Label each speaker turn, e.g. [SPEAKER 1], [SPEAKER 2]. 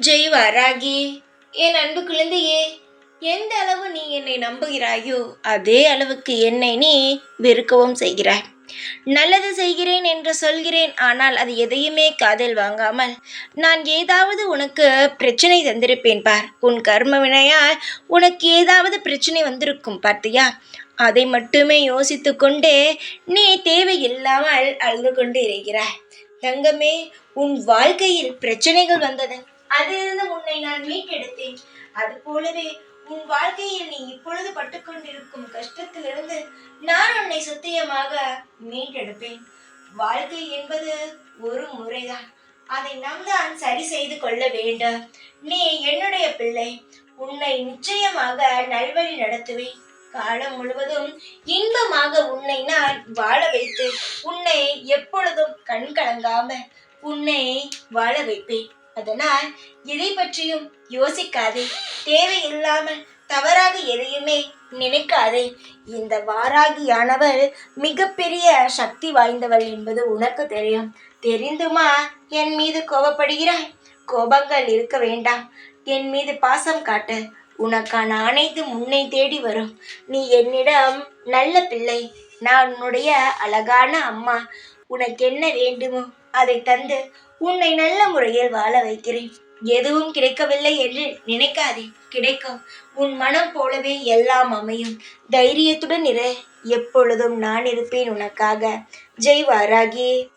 [SPEAKER 1] ஜெய் வாராகி. என் அன்பு குழந்தையே எந்த அளவு நீ என்னை நம்புகிறாயோ அதே அளவுக்கு என்னை நீ வெறுக்கவும் செய்கிறாய். நல்லது செய்கிறேன் என்று சொல்கிறேன் ஆனால் அது எதையுமே காதில் வாங்காமல் நான் ஏதாவது உனக்கு பிரச்சனை தந்திருப்பேன் பார். உன் கர்ம வினையால் உனக்கு ஏதாவது பிரச்சனை வந்திருக்கும் பார்த்தியா? அதை மட்டுமே யோசித்து கொண்டே நீ தேவையில்லாமல் அழுது கொண்டு இருக்கிறாய். தங்கமே உன் வாழ்க்கையில் பிரச்சனைகள் வந்தது. அதிலிருந்து உன்னை நான் மீட்டெடுத்தேன். அது போலவே உன் வாழ்க்கையில் நீ இப்பொழுது பட்டுக்கொண்டிருக்கும் கஷ்டத்திலிருந்து நான் உன்னை சத்தியமாக மீட்டெடுப்பேன். வாழ்க்கை என்பது ஒரு முறைதான். அதை நாம் தான் சரி செய்து கொள்ள வேண்டும். நீ என்னுடைய பிள்ளை. உன்னை நிச்சயமாக நல்வழி நடத்துவேன். காலம் முழுவதும் இன்பமாக உன்னை நான் வாழ வைத்து உன்னை எப்பொழுதும் கண் கலங்காம உன்னை வாழ வைப்பேன். அதனால் எதை பற்றியும் யோசிக்காதே. தேவையில்லாமல் தவறாக எதையுமே நினைக்காதே. இந்த வாராகியானவள் மிகப்பெரிய சக்தி வாய்ந்தவள் என்பது உனக்கு தெரியும். தெரிந்துமா? என் மீது கோபப்படுகிறாய். கோபங்கள் இருக்க வேண்டாம். என் மீது பாசம் காட்டு. உனக்கான அனைத்து முன்னை தேடி வரும். நீ என்னிடம் நல்ல பிள்ளை. நான் உன்னுடைய அழகான அம்மா. உனக்கு என்ன வேண்டுமோ அதை தந்து உன்னை நல்ல முறையில் வாழ வைக்கிறேன். எதுவும் கிடைக்கவில்லை என்று நினைக்காதே கிடைக்கும். உன் மனம் போலவே எல்லாம் அமையும். தைரியத்துடன் இரு. எப்பொழுதும் நான் இருப்பேன் உனக்காக. ஜெய் வாராகி